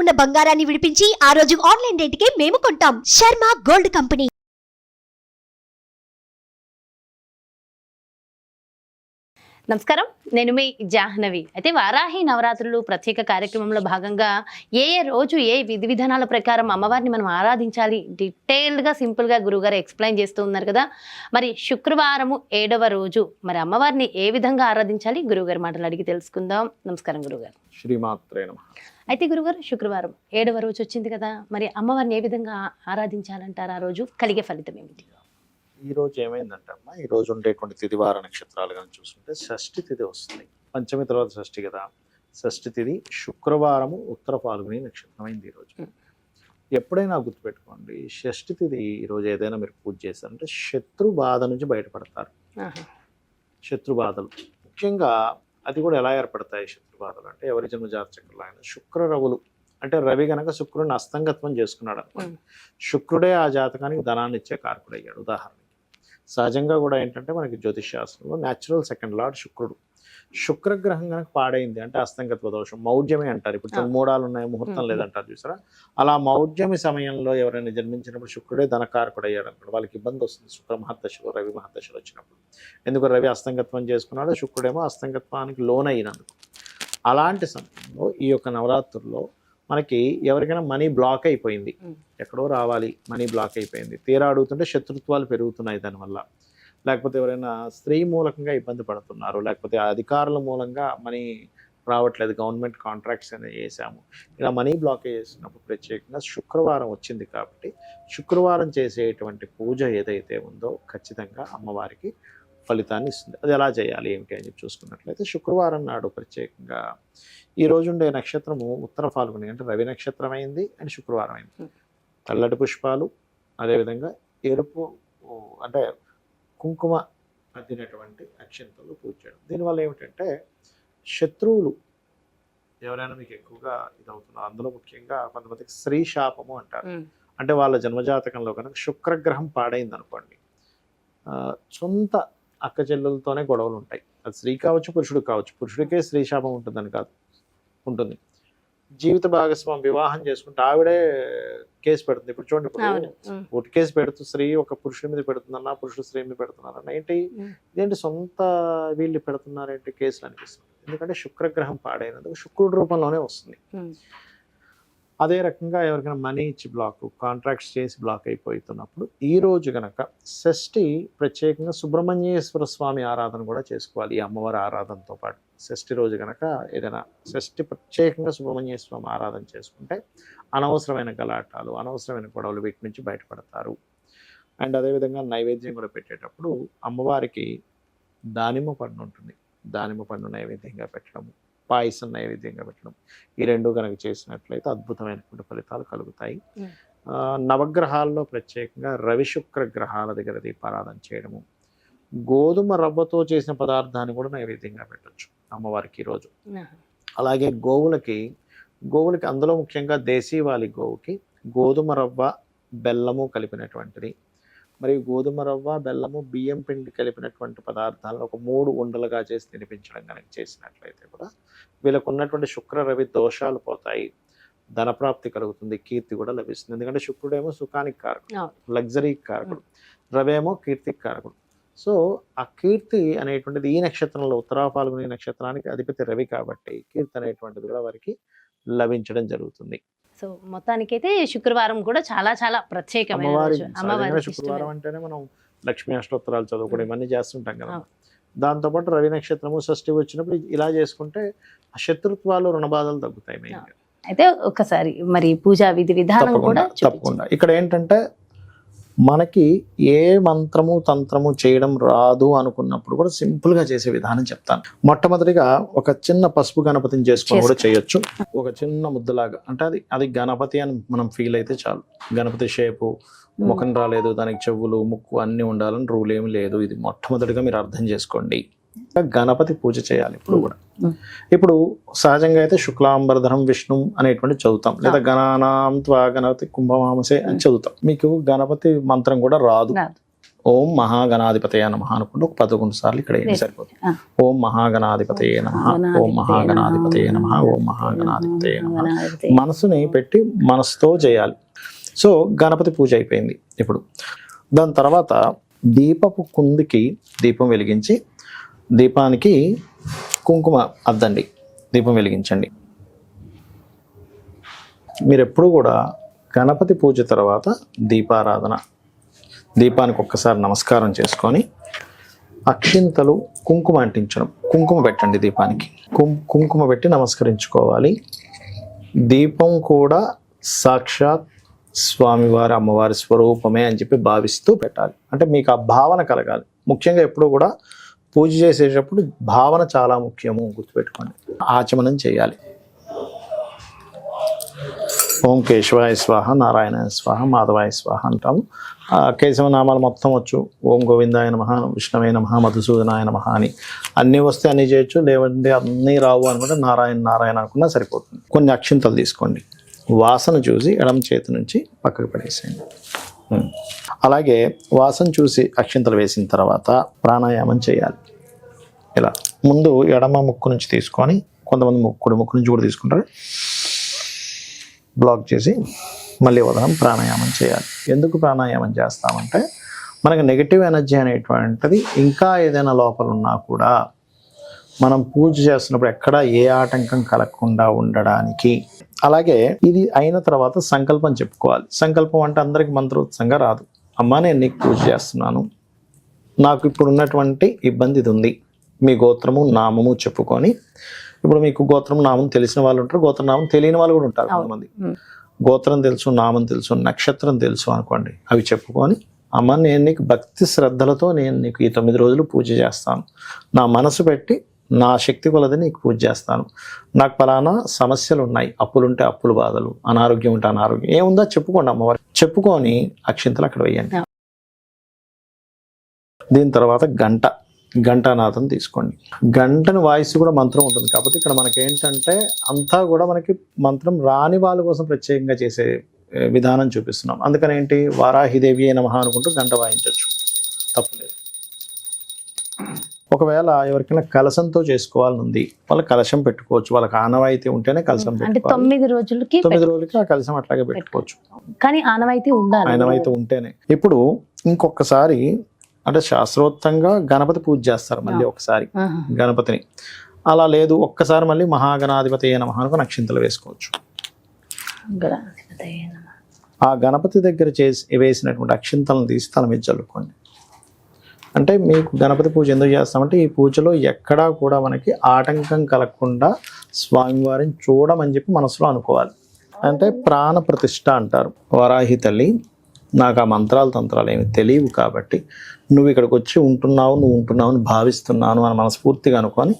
ఉన్న బంగారాన్ని విడిపించి ఆ రోజు ఆన్లైన్ రేటుకే మేము కొంటాం. Sharma gold company. నమస్కారం. నేను మీ జాహ్నవి. అయితే వారాహి నవరాత్రులు ప్రత్యేక కార్యక్రమంలో భాగంగా ఏ ఏ రోజు ఏ విధి విధానాల ప్రకారం అమ్మవారిని మనం ఆరాధించాలి? డీటెయిల్డ్గా సింపుల్గా గురుగారు ఎక్స్ప్లెయిన్ చేస్తూ ఉన్నారు కదా. మరి శుక్రవారము ఏడవ రోజు మరి అమ్మవారిని ఏ విధంగా ఆరాధించాలి? గురుగారు మాటలు అడిగి తెలుసుకుందాం. నమస్కారం గురుగారు శ్రీమాత్రే నమ. అయితే గురుగారు శుక్రవారం ఏడవ రోజు వచ్చింది కదా మరి అమ్మవారిని ఏ విధంగా ఆరాధించాలంటారు ఆ రోజు? కలిగే ఫలితం ఏమిటి? ఈ రోజు ఏమైందంటే అమ్మా ఈ రోజు ఉండేటువంటి తిదివార నక్షత్రాలు కానీ చూసుకుంటే షష్ఠి తిథి వస్తుంది. పంచమి తర్వాత షష్ఠి కదా. షష్ఠి తిథి శుక్రవారము ఉత్తర పాల్గొని నక్షత్రం అయింది ఈరోజు. ఎప్పుడైనా గుర్తుపెట్టుకోండి షష్ఠి తిథి ఈ రోజు ఏదైనా మీరు పూజ చేస్తారంటే శత్రు బాధ నుంచి బయటపడతారు. శత్రు బాధలు ముఖ్యంగా అది కూడా ఎలా ఏర్పడతాయి శత్రు బాధలు అంటే ఎవరి జన్మ జాతకంలో ఆయన శుక్ర రవులు అంటే రవి గనక శుక్రుడిని అస్తంగత్వం చేసుకున్నాడు అనుకోండి శుక్రుడే ఆ జాతకానికి ధనాన్ని ఇచ్చే కారకుడు అయ్యాడు ఉదాహరణకి సహజంగా కూడా ఏంటంటే మనకి జ్యోతిష్ శాస్త్రంలో న్యాచురల్ సెకండ్ లార్డ్ శుక్రుడు. శుక్రగ్రహం కనుక పాడైంది అంటే అస్తంగత్వ దోషం. మౌఢ్యమే అంటారు. ఇప్పుడు. మూడాలు ఉన్నాయి ముహూర్తం. లేదంటారు చూసారా? అలా మౌఢ్యమి సమయంలో ఎవరైనా జన్మించినప్పుడు శుక్రుడే ధనకారకుడు అయ్యాడు అనుకోండి. వాళ్ళకి ఇబ్బంది వస్తుంది. శుక్ర మహర్దశలో రవి మహర్దశలు వచ్చినప్పుడు. ఎందుకు రవి అస్తంగత్వం చేసుకున్నాడు శుక్రుడేమో అస్తంగత్వానికి లోన్ అయినందుకు అలాంటి సమయంలో ఈ యొక్క నవరాత్రుల్లో మనకి ఎవరికైనా మనీ బ్లాక్ అయిపోయింది. ఎక్కడో రావాలి. మనీ బ్లాక్ అయిపోయింది. తీరా అడుగుతుంటే శత్రుత్వాలు పెరుగుతున్నాయి దానివల్ల. లేకపోతే ఎవరైనా స్త్రీ మూలకంగా ఇబ్బంది పడుతున్నారు లేకపోతే అధికారుల మూలంగా మనీ రావట్లేదు గవర్నమెంట్ కాంట్రాక్ట్స్ అనేది చేశాము. ఇలా మనీ బ్లాక్ చేసినప్పుడు ప్రత్యేకంగా శుక్రవారం వచ్చింది కాబట్టి శుక్రవారం చేసేటువంటి పూజ ఏదైతే ఉందో ఖచ్చితంగా అమ్మవారికి ఫలితాన్ని ఇస్తుంది. అది ఎలా చేయాలి ఏమిటి అని చెప్పి చూసుకున్నట్లయితే శుక్రవారం నాడు ప్రత్యేకంగా ఈ రోజు ఉండే నక్షత్రము ఉత్తర ఫాల్గుని అంటే రవి నక్షత్రం అయింది అండ్ శుక్రవారం అయింది. తెల్లటి పుష్పాలు అదేవిధంగా ఎరుపు అంటే కుంకుమ అద్దినటువంటి అక్షంతలు పూజ చేయడం. దీనివల్ల ఏమిటంటే శత్రువులు ఎవరైనా మీకు ఎక్కువగా ఇదవుతున్నారు. అందులో ముఖ్యంగా కొంతమందికి స్త్రీ శాపము అంటారు. అంటే వాళ్ళ జన్మజాతకంలో కనుక శుక్రగ్రహం పాడైంది అనుకోండి సొంత అక్క చెల్లెలతోనే గొడవలు ఉంటాయి అది స్త్రీ కావచ్చు పురుషుడు కావచ్చు. పురుషుడికే స్త్రీ శాపం ఉంటుందని కాదు ఉంటుంది. జీవిత భాగస్వామి వివాహం చేసుకుంటే ఆవిడే కేసు పెడుతుంది ఇప్పుడు చూడండి ఇప్పుడు. ఒకటి కేసు పెడుతూ స్త్రీ ఒక పురుషుడి మీద పెడుతుందన్నా పురుషుడు స్త్రీ మీద పెడుతున్నారన్న ఏంటి. ఇదేంటి సొంత వీళ్ళు పెడుతున్నారేంటి కేసులు అనిపిస్తుంది ఎందుకంటే శుక్రగ్రహం పాడైనందుకు శుక్రుడి రూపంలోనే వస్తుంది. అదే రకంగా ఎవరికైనా మనీ ఇచ్చి బ్లాక్ కాంట్రాక్ట్స్ చేసి బ్లాక్ అయిపోతున్నప్పుడు ఈ రోజు గనక షష్ఠి ప్రత్యేకంగా సుబ్రహ్మణ్యేశ్వర స్వామి ఆరాధన కూడా చేసుకోవాలి ఈ అమ్మవారి ఆరాధనతో పాటు. షష్ఠి రోజు గనక ఏదైనా షష్ఠి ప్రత్యేకంగా సుబ్రహ్మణ్య స్వామి ఆరాధన చేసుకుంటే అనవసరమైన గలాటాలు అనవసరమైన గొడవలు వీటి నుంచి బయటపడతారు. అండ్ అదేవిధంగా నైవేద్యం కూడా పెట్టేటప్పుడు అమ్మవారికి దానిమ్మ పండు ఉంటుంది. దానిమ్మ పండు నైవేద్యంగా పెట్టడము. పాయసం నైవేద్యంగా పెట్టడం. ఈ రెండు కనుక చేసినట్లయితే అద్భుతమైనటువంటి ఫలితాలు కలుగుతాయి. నవగ్రహాల్లో ప్రత్యేకంగా రవి శుక్ర గ్రహాల దగ్గర దీపారాధన చేయడము. గోధుమ రవ్వతో చేసిన పదార్థాన్ని కూడా నైవేద్యంగా పెట్టొచ్చు అమ్మవారికి ఈరోజు. అలాగే గోవులకి గోవులకి అందులో ముఖ్యంగా దేశీవాలి గోవుకి గోధుమ రవ్వ బెల్లము కలిపినటువంటిది మరియు గోధుమ రవ్వ బెల్లము బియ్యం పిండి కలిపినటువంటి పదార్థాలను ఒక మూడు ఉండలుగా చేసి తినిపించడం కనుక చేసినట్లయితే కూడా వీళ్ళకు ఉన్నటువంటి శుక్ర రవి దోషాలు పోతాయి. ధనప్రాప్తి కలుగుతుంది కీర్తి కూడా లభిస్తుంది. ఎందుకంటే శుక్రుడేమో సుఖానికి కారకుడు అవును. లగ్జరీకి కారకుడు రవేమో కీర్తికి కారకుడు. సో ఆ కీర్తి అనేటువంటిది ఈ నక్షత్రంలో ఉత్తరా పాల్గొనే నక్షత్రానికి అధిపతి రవి కాబట్టి కీర్తి అనేటువంటిది కూడా వారికి లభించడం జరుగుతుంది. సో మొత్తానికైతే శుక్రవారం కూడా చాలా చాలా ప్రత్యేకమైన అమ్మవారి శుక్రవారం అంటేనే మనం లక్ష్మీ అష్టోత్తరాలు చదువుకోవడం ఇవన్నీ చేస్తుంటాం కదా. దాంతోపాటు రవి నక్షత్రము షష్ఠి వచ్చినప్పుడు ఇలా చేసుకుంటే ఆ శత్రుత్వాలు రుణబాధలు తగ్గుతాయి మెయిన్గా అయితే ఒకసారి మరి పూజా విధి విధానం కూడా. తప్పకుండా. ఇక్కడ ఏంటంటే మనకి ఏ మంత్రము తంత్రము చేయడం రాదు అనుకున్నప్పుడు కూడా సింపుల్గా చేసే విధానం చెప్తాను. మొట్టమొదటిగా ఒక చిన్న పసుపు గణపతిని చేసుకొని కూడా చేయొచ్చు. ఒక చిన్న ముద్దలాగా అంటే అది అది గణపతి అని మనం ఫీల్ అయితే చాలు. గణపతి షేపు. ముఖం రాలేదు దానికి చెవులు ముక్కు అన్ని ఉండాలని రూల్ ఏమి లేదు. ఇది మొట్టమొదటిగా మీరు అర్థం చేసుకోండి. గణపతి పూజ చేయాలి ఇప్పుడు కూడా. ఇప్పుడు సహజంగా అయితే శుక్లాంబరధరం విష్ణు అనేటువంటి చదువుతాం. లేదా గణానాం త్వా గణపతి కుంభమామసే అని చదువుతాం. మీకు గణపతి మంత్రం కూడా రాదు. ఓం మహాగణాధిపతయ నమ అనుకుంటూ ఒక పదకొండు సార్లు ఇక్కడ వేయండి సరిపోతుంది. ఓం మహాగణాధిపతయ నమ ఓం మహాగణాధిపతయ నమ ఓం మహాగణాధిపతయ నమ. మనసుని పెట్టి మనసుతో చేయాలి. సో గణపతి పూజ అయిపోయింది ఇప్పుడు. దాని తర్వాత దీపపు కుందికి దీపం వెలిగించి దీపానికి కుంకుమ అద్దండి. దీపం వెలిగించండి. మీరు ఎప్పుడు కూడా గణపతి పూజ తర్వాత దీపారాధన దీపానికి ఒక్కసారి నమస్కారం చేసుకొని అక్షింతలు కుంకుమ అంటించడం కుంకుమ పెట్టండి దీపానికి. కుం- కుంకుమ పెట్టి నమస్కరించుకోవాలి. దీపం కూడా సాక్షాత్ స్వామివారి అమ్మవారి స్వరూపమే అని చెప్పి భావిస్తూ పెట్టాలి. అంటే మీకు ఆ భావన కలగాలి. ముఖ్యంగా ఎప్పుడు కూడా పూజ చేసేటప్పుడు భావన చాలా ముఖ్యము గుర్తుపెట్టుకోండి. ఆచమనం చేయాలి. ఓం కేశవాయ స్వాహ నారాయణ స్వాహ మాధవాయ స్వాహ అంటాము. ఆ కేశవ నామాలు మొత్తం వచ్చు. ఓం గోవిందాయ నమ విష్ణువే నమ మధుసూదనాయ నమ అని. అన్నీ వస్తే అన్నీ చేయొచ్చు లేవంటే అన్నీ రావు అనుకుంటే నారాయణ నారాయణ అనుకున్నా సరిపోతుంది. కొన్ని అక్షింతలు తీసుకోండి. వాసన చూసి ఎడమ చేతి నుంచి పక్కకు పడేసేయండి. అలాగే వాసన చూసి అక్షింతలు వేసిన తర్వాత ప్రాణాయామం చేయాలి. ఇలా ముందు ఎడమ ముక్కు నుంచి తీసుకొని కొంతమంది ముక్కుడు ముక్కు నుంచి కూడా తీసుకుంటారు. బ్లాక్ చేసి మళ్ళీ ఉదయం ప్రాణాయామం చేయాలి. ఎందుకు ప్రాణాయామం చేస్తామంటే మనకు నెగిటివ్ ఎనర్జీ అనేటువంటిది ఇంకా ఏదైనా లోపల ఉన్నా కూడా మనం పూజ చేస్తున్నప్పుడు ఎక్కడ ఏ ఆటంకం కలగకుండా ఉండడానికి అలాగే ఇది అయిన తర్వాత సంకల్పం చెప్పుకోవాలి. సంకల్పం అంటే అందరికి మంత్రోత్సంగా రాదు. అమ్మా నేను నీకు పూజ చేస్తున్నాను. నాకు ఇప్పుడు ఉన్నటువంటి ఇబ్బంది ఇది ఉంది. మీ గోత్రము నామము చెప్పుకొని ఇప్పుడు మీకు గోత్రం నామం తెలిసిన వాళ్ళు ఉంటారు. గోత్ర నామం తెలియని వాళ్ళు కూడా ఉంటారు కొంతమంది. గోత్రం తెలుసు నామం తెలుసు నక్షత్రం తెలుసు అనుకోండి. అవి చెప్పుకొని అమ్మ నేను నీకు భక్తి శ్రద్ధలతో నేను నీకు ఈ తొమ్మిది రోజులు పూజ చేస్తాను. నా మనసు పెట్టి నా శక్తి కొలది నీకు పూజ చేస్తాను. నాకు పలానా సమస్యలు ఉన్నాయి అప్పులుంటే అప్పులు బాధలు. అనారోగ్యం ఉంటే అనారోగ్యం. ఏముందో చెప్పుకోండి అమ్మవారు. చెప్పుకొని అక్షింతలు అక్కడ వేయండి. దీని తర్వాత గంట. గంటానాథం తీసుకోండి. గంటను వాయిస్ కూడా మంత్రం ఉంటుంది. కాబట్టి ఇక్కడ మనకి ఏంటంటే అంతా కూడా మనకి మంత్రం రాని వాళ్ళ కోసం ప్రత్యేకంగా చేసే విధానం చూపిస్తున్నాం. అందుకని ఏంటి వారాహిదేవి నమః అనుకుంటూ గంట వాయించవచ్చు తప్పులేదు. ఒకవేళ ఎవరికైనా కలశంతో చేసుకోవాలని ఉంది వాళ్ళ కలశం పెట్టుకోవచ్చు. వాళ్ళకి ఆనవాయితీ ఉంటేనే కలశం అంటే తొమ్మిది రోజులకి తొమ్మిది రోజులకి ఆ కలశం అట్లాగే పెట్టుకోవచ్చు. కానీ ఆనవాయితీ ఉండాలి. ఆయనమైతే ఉంటేనే. ఇప్పుడు ఇంకొకసారి అంటే శాస్త్రోక్తంగా గణపతి పూజ చేస్తారు మళ్ళీ ఒకసారి. గణపతిని. అలా లేదు ఒక్కసారి మళ్ళీ మహాగణాధిపతి అయిన మహానుకు నక్షింతలు వేసుకోవచ్చు. ఆ గణపతి దగ్గర చేసి వేసినటువంటి అక్షింతలను తీసి తల మీద చల్లుకోండి. అంటే మీకు గణపతి పూజ ఎందుకు చేస్తామంటే ఈ పూజలో ఎక్కడా కూడా మనకి ఆటంకం కలగకుండా స్వామివారిని చూడమని చెప్పి మనసులో అనుకోవాలి. అంటే ప్రాణ ప్రతిష్ఠ అంటారు. వరాహి తల్లి నాకు ఆ మంత్రాలు తంత్రాలు ఏమి తెలియవు కాబట్టి నువ్వు ఇక్కడికి వచ్చి ఉంటున్నావు నువ్వు ఉంటున్నావు అని భావిస్తున్నాను అని మనస్ఫూర్తిగా అనుకొని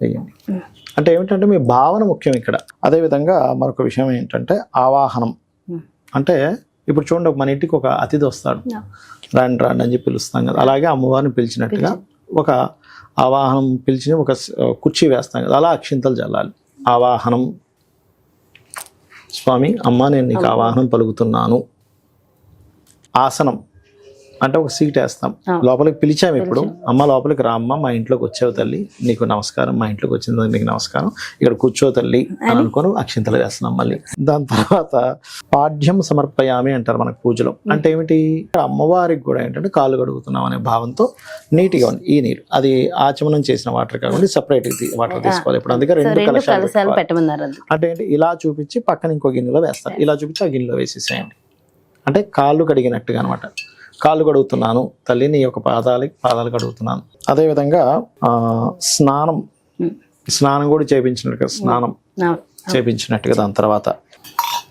వెయ్యండి. అంటే ఏమిటంటే మీ భావన ముఖ్యం ఇక్కడ. అదేవిధంగా మరొక విషయం ఏంటంటే ఆవాహనం. అంటే ఇప్పుడు చూడండి మన ఇంటికి ఒక అతిథి వస్తాడు. రాండి రాండి అని చెప్పి పిలుస్తాం కదా. అలాగే అమ్మవారిని పిలిచినట్టుగా ఒక ఆవాహనం పిలిచి ఒక కుర్చీ వేస్తాం కదా. అలా అక్షింతలు చల్లాలి ఆవాహనం. స్వామి అమ్మ నేను నీకు ఆవాహనం పలుకుతున్నాను. ఆసనం. అంటే ఒక సీట్ వేస్తాం. లోపలికి పిలిచాము ఇప్పుడు. అమ్మ లోపలికి రా అమ్మ మా ఇంట్లోకి వచ్చావు తల్లి. నీకు నమస్కారం మా ఇంట్లోకి వచ్చింది నీకు నమస్కారం. ఇక్కడ కూర్చో తల్లి అని. అనుకొని అక్షింతలు వేస్తున్నాం మళ్ళీ. దాని తర్వాత పాఠ్యం సమర్పయామి అంటారు మనకు పూజలో. అంటే ఏమిటి? అమ్మవారికి కూడా ఏంటంటే కాళ్ళు కడుగుతున్నాం అనే భావంతో నీట్గా ఉంది ఈ నీరు. అది ఆచమనం చేసిన వాటర్ కాకుండా సపరేట్ వాటర్ తీసుకోవాలి ఇప్పుడు. అందుకే రెండు కలశాలు అంటే ఏంటి? ఇలా చూపించి పక్కన ఇంకో గిన్నెలో వేస్తారు. ఇలా చూపించి ఆ గిన్నెలో వేసేసేయండి. అంటే కాళ్ళు కడిగినట్టుగా అనమాట కాళ్ళు కడుగుతున్నాను తల్లి నీ యొక్క పాదాలకి పాదాలు కడుగుతున్నాను. అదేవిధంగా ఆ, స్నానం. స్నానం కూడా చేపించినట్టుగా స్నానం. చేపించినట్టుగా దాని తర్వాత.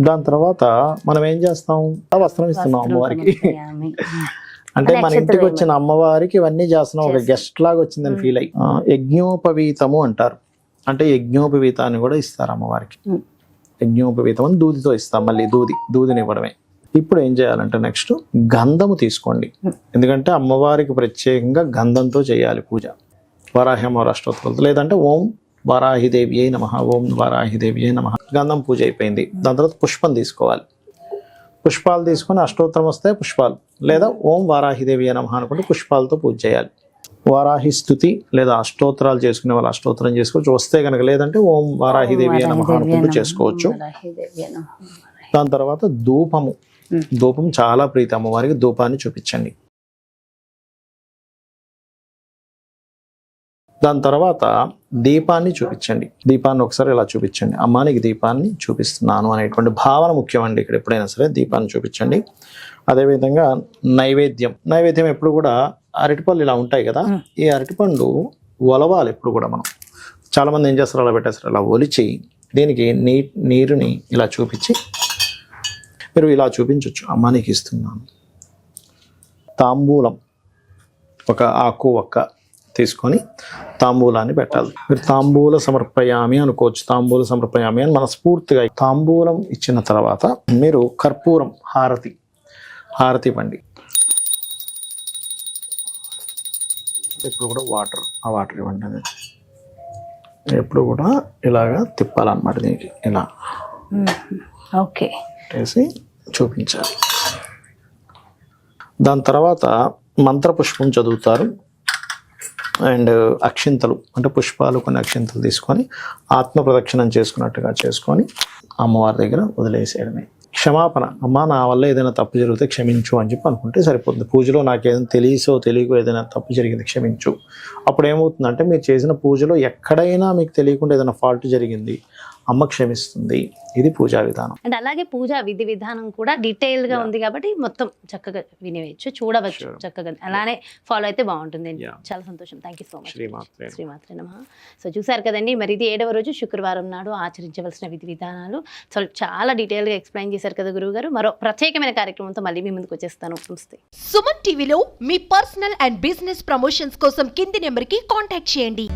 దాని తర్వాత మనం ఏం చేస్తాం? వస్త్రం ఇస్తున్నాం అమ్మవారికి. అంటే మన ఇంటికి వచ్చిన అమ్మవారికి ఇవన్నీ చేస్తున్నాం ఒక గెస్ట్ లాగా వచ్చిందని ఫీల్ అయ్యి. యజ్ఞోపవీతము అంటారు. అంటే యజ్ఞోపవీతాన్ని కూడా ఇస్తారు అమ్మవారికి. యజ్ఞోపవీతం అని దూదితో ఇస్తాం మళ్ళీ దూది దూదిని ఇవ్వడమే. ఇప్పుడు ఏం చేయాలంటే నెక్స్ట్ గంధము తీసుకోండి. ఎందుకంటే అమ్మవారికి ప్రత్యేకంగా గంధంతో చేయాలి పూజ. వరాహి అమ్మవారి అష్టోత్తరాలతో లేదంటే ఓం వరాహిదేవి అయి నమ ఓం వరాహిదేవి అయి నమ. గంధం పూజ అయిపోయింది. దాని తర్వాత పుష్పం తీసుకోవాలి. పుష్పాలు తీసుకొని అష్టోత్తరం వస్తే పుష్పాలు. లేదా ఓం వారాహిదేవి నమః అనుకుంటే పుష్పాలతో పూజ చేయాలి. వారాహి స్థుతి లేదా అష్టోత్తరాలు చేసుకునే వాళ్ళు అష్టోత్తరం చేసుకోవచ్చు. వస్తే కనుక లేదంటే ఓం వారాహిదేవి నమః అనుకుంటూ చేసుకోవచ్చు. దాని తర్వాత ధూపము. ధూపం చాలా ప్రీతి అమ్మవారికి ధూపాన్ని చూపించండి. దాని తర్వాత దీపాన్ని చూపించండి. దీపాన్ని ఒకసారి ఇలా చూపించండి. అమ్మా నీకు దీపాన్ని చూపిస్తున్నాను అనేటువంటి భావన ముఖ్యమండి. ఇక్కడ ఎప్పుడైనా సరే దీపాన్ని చూపించండి. అదేవిధంగా నైవేద్యం. నైవేద్యం ఎప్పుడు కూడా అరటిపళ్ళు ఇలా ఉంటాయి కదా. ఈ అరటిపండు ఒలవాలి ఎప్పుడు కూడా మనం. చాలా మంది ఏం చేస్తారు? అలా పెట్టేస్తారు. అలా ఒలిచి దీనికి నీ నీరుని ఇలా చూపించి మీరు ఇలా చూపించవచ్చు అమ్మ నీకు ఇస్తున్నాను. తాంబూలం. ఒక ఆకు ఒక్క తీసుకొని తాంబూలాన్ని పెట్టాలి. మీరు తాంబూల సమర్పయామి అనుకోవచ్చు. తాంబూల సమర్పయామి అని మనస్ఫూర్తిగా తాంబూలం ఇచ్చిన తర్వాత మీరు కర్పూరం హారతి హారతి పండి. ఎప్పుడు కూడా వాటర్ ఆ వాటర్ ఇవ్వండి అనేది ఎప్పుడు కూడా ఇలాగా తిప్పాలన్నమాట దీనికి. ఇలా. ఓకే. వేసి చూపించాలి. దాని తర్వాత మంత్రపుష్పం చదువుతారు. అండ్ అక్షింతలు అంటే పుష్పాలు కొన్ని అక్షింతలు తీసుకొని ఆత్మ ప్రదక్షిణం చేసుకున్నట్టుగా చేసుకొని అమ్మవారి దగ్గర వదిలేసేయడమే. క్షమాపణ అమ్మ నా వల్ల ఏదైనా తప్పు జరిగితే క్షమించు అని చెప్పి అనుకుంటే సరిపోతుంది. పూజలో నాకు ఏదైనా తెలియసో తెలియకో ఏదైనా తప్పు జరిగింది క్షమించు. అప్పుడు ఏమవుతుందంటే మీరు చేసిన పూజలో ఎక్కడైనా మీకు తెలియకుండా ఏదైనా ఫాల్ట్ జరిగింది. అమ్మ క్షమిస్తుంది. ఇది పూజా విధానం. అండ్ అలాగే పూజ విధి విధానం కూడా డీటెయిల్గా ఉంది కాబట్టి మొత్తం చక్కగా వినేయచ్చు చూడవచ్చు. చక్కగా. అలానే ఫాలో అయితే బాగుంటుంది. చాలా సంతోషం. థ్యాంక్ యూ సో మచ్ శ్రీమాత్రే నమః. సో చూసారు కదండి మరి ఇది ఏడవ రోజు శుక్రవారం నాడు ఆచరించవలసిన విధి విధానాలు. సో చాలా డీటెయిల్గా ఎక్స్ప్లెయిన్ చేశారు కదా గురువు గారు. మరో ప్రత్యేకమైన కార్యక్రమంతో మళ్ళీ మీ ముందుకు వచ్చేస్తాను. నమస్తే. సుమన్ టీవీలో మీ పర్సనల్ అండ్ బిజినెస్ ప్రమోషన్స్ కోసం కింది నెంబర్కి కాంటాక్ట్ చేయండి.